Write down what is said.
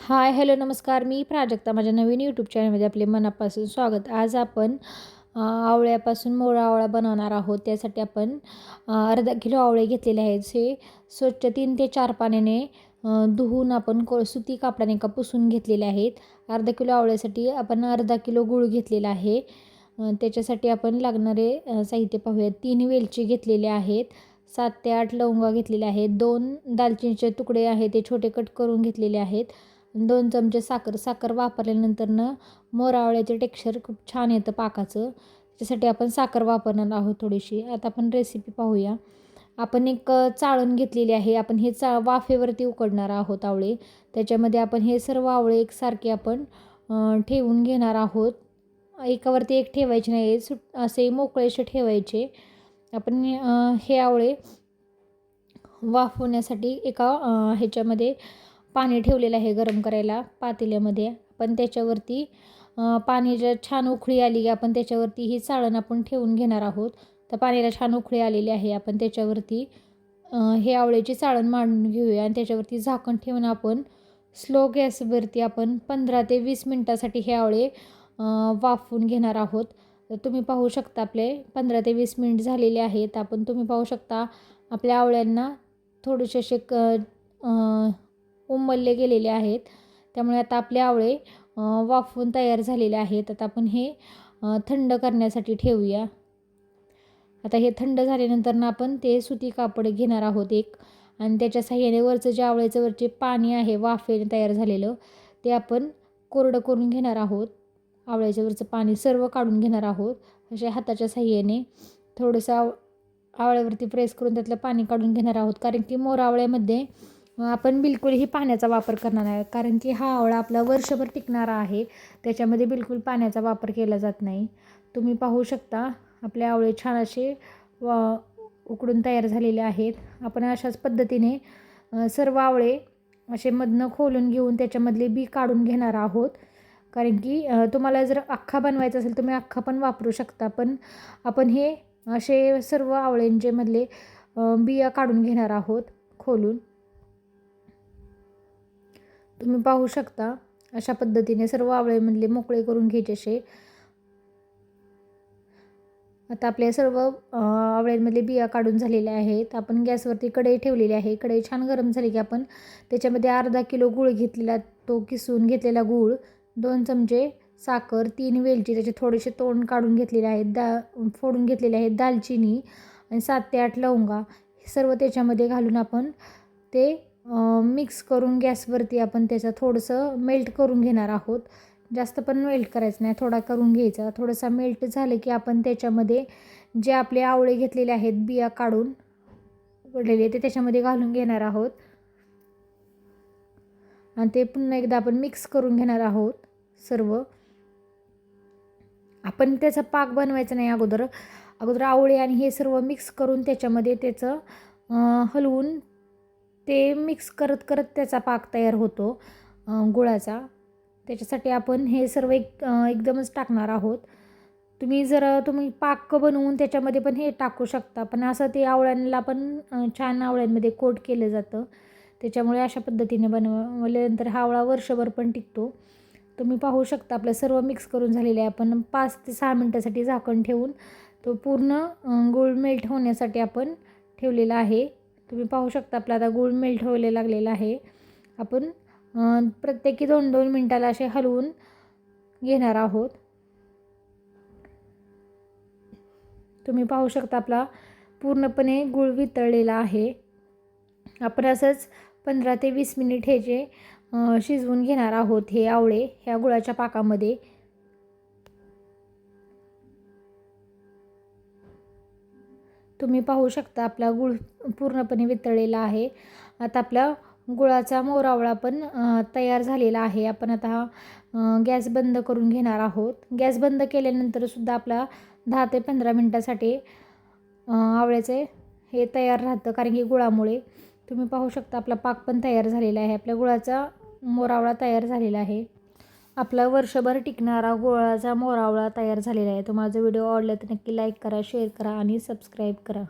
Hi hello नमस्कार. मी प्राजक्ता. माझ्या नवीन YouTube चॅनलमध्ये आपले मनापासून स्वागत. आज आपण आवळ्यापासून मोळा आवळा बनवणार आहोत. त्यासाठी आपण अर्धा किलो आवळे घेतलेले आहेत. जे स्वच्छ तीन ते चार पाण्याने धुवून आपण को सुती कापडाने का पुसून घेतलेले आहेत. अर्धा किलो आवळ्यासाठी आपण अर्धा किलो गूळ घेतलेला आहे. त्याच्यासाठी आपण लागणारे साहित्य पाहूयात. तीन वेलची घेतलेले आहेत. सात ते आठ लवंगा घेतलेले आहेत. दोन दालचिनीचे तुकडे आहेत. ते छोटे कट करून घेतलेले आहेत. दोन चमचे साखर साखर वापरल्यानंतरनं मोरावळ्याचे टेक्स्चर खूप छान येतं पाकाचं. त्याच्यासाठी आपण साखर वापरणार आहोत थोडीशी. आता आपण रेसिपी पाहूया. आपण एक चाळण घेतलेली आहे. आपण हे चा वाफेवरती उकडणार आहोत आवळे. त्याच्यामध्ये आपण हे सर्व आवळे एकसारखे आपण ठेवून घेणार आहोत. एकावरती एक ठेवायचे नाही. सुट असे मोकळेसे ठेवायचे. आपण हे आवळे वाफवण्यासाठी एका ह्याच्यामध्ये पाणी ठेवलेलं आहे गरम करायला पातेल्यामध्ये. पण त्याच्यावरती पाणी जर छान उकळी आली की आपण त्याच्यावरती ही चाळण आपण ठेवून घेणार आहोत. तर पाण्याला छान उकळी आलेली आहे. आपण त्याच्यावरती हे आवळ्याची चाळण मांडून घेऊया आणि त्याच्यावरती झाकण ठेवून आपण स्लो गॅसवरती आपण पंधरा ते वीस मिनटासाठी हे आवळे वाफवून घेणार आहोत. तर तुम्ही पाहू शकता आपले पंधरा ते वीस मिनिट झालेले आहेत. आपण तुम्ही पाहू शकता आपल्या आवळ्यांना थोडेसे असे क उमलले गेलेले आहेत. त्यामुळे आता आपले आवळे वाफवून तयार झालेले आहेत. आता आपण हे थंड करण्यासाठी ठेवूया. आता हे थंड झाल्यानंतर ना आपण ते सुती कापड घेणार आहोत एक. आणि त्याच्या साह्याने वरचं जे आवळ्याचं वरचे पाणी आहे वाफेने तयार झालेलं ते आपण कोरडं करून घेणार आहोत. आवळ्याच्या वरचं पाणी सर्व काढून घेणार आहोत. अशा हाताच्या साह्याने थोडंसं आव आवळ्यावरती प्रेस करून त्यातलं पाणी काढून घेणार आहोत. कारण की मोरावळ्यामध्ये आपण बिलकुलही पाण्याचा वापर करणार नाही कारण की हा आवळा आपला वर्षभर टिकणारा आहे त्याच्यामध्ये बिलकुल पाण्याचा वापर केला जात नाही. तुम्ही पाहू शकता आपले आवळे छान असे व उकडून तयार झालेले आहेत. आपण अशाच पद्धतीने सर्व आवळे असे मधनं खोलून घेऊन त्याच्यामधले बी काढून घेणार आहोत. कारण की तुम्हाला जर अख्खा बनवायचा असेल तुम्ही अख्खा पण वापरू शकता. पण आपण हे असे सर्व आवळ्यांचे मधले बिया काढून घेणार आहोत खोलून. तुम्ही पाहू शकता अशा पद्धतीने सर्व आवळेमधले मोकळे करून घ्यायचे असे. आता आपल्या सर्व आवळ्यांमधले बिया काढून झालेल्या आहेत. आपण गॅसवरती कढई ठेवलेली आहे. कढई छान गरम झाली की आपण त्याच्यामध्ये अर्धा किलो गूळ घेतलेला तो किसून घेतलेला गूळ दोन चमचे साखर तीन वेलची त्याचे थोडेसे तोंड काढून घेतलेले आहेत. दा फोडून घेतलेले आहेत दालचिनी आणि सात ते आठ लवंगा. हे सर्व त्याच्यामध्ये घालून आपण ते मिक्स करून गॅसवरती आपण त्याचं थोडंसं मेल्ट करून घेणार आहोत. जास्त पण मेल्ट करायचं नाही थोडा करून घ्यायचा. थोडासा मेल्ट झालं की आपण त्याच्यामध्ये जे आपले आवळे घेतलेले आहेत बिया काढून पडलेले ते त्याच्यामध्ये घालून घेणार आहोत. आणि ते पुन्हा एकदा आपण मिक्स करून घेणार आहोत सर्व. आपण त्याचा पाक बनवायचा नाही अगोदर. अगोदर आवळे आणि हे सर्व मिक्स करून त्याच्यामध्ये त्याचं हलवून ते मिक्स करत करत त्याचा पाक तयार होतो गुळाचा. त्याच्यासाठी आपण हे सर्व एक एकदमच टाकणार आहोत. तुम्ही जर तुम्ही पाक बनवून त्याच्यामध्ये पण हे टाकू शकता पण असं ते आवळ्यांना पण छान आवळ्यांमध्ये कोट केलं जातं. त्याच्यामुळे अशा पद्धतीने बनवल्यानंतर हा आवळा वर्षभर पण टिकतो. तुम्ही पाहू शकता आपलं सर्व मिक्स करून झालेलं आहे. आपण पाच ते सहा मिनटासाठी झाकण ठेवून तो पूर्ण गुळ मेल्ट होण्यासाठी आपण ठेवलेला आहे. तुम्ही पाहू शकता आपला आता गूळ मेल्ट व्हायला लागलेला आहे. आपण प्रत्येकी दोन दोन मिनटाला असे हलवून घेणार आहोत. तुम्ही पाहू शकता आपला पूर्णपणे गूळ वितळलेला आहे. आपण असंच पंधरा ते वीस मिनिट हे जे शिजवून घेणार आहोत हे आवळे ह्या गुळाच्या पाकामध्ये. तुम्ही पाहू शकता आपला गुळ पूर्णपणे वितळलेला आहे. आता आपला गुळाचा मोरावळा पण तयार झालेला आहे. आपण आता हा गॅस बंद करून घेणार आहोत. गॅस बंद केल्यानंतरसुद्धा आपला दहा ते पंधरा मिनटासाठी आवळ्याचे हे तयार राहतं. कारण की गुळामुळे तुम्ही पाहू शकता आपला पाक पण तयार झालेला आहे. आपल्या गुळाचा मोरावळा तयार झालेला आहे. आपला वर्षभर टिकणारा गुळाचा मोरावळा तयार झालेला आहे. तुम्हाला जर व्हिडिओ आवडला तर नक्की लाईक करा शेअर करा आणि सबस्क्राईब करा.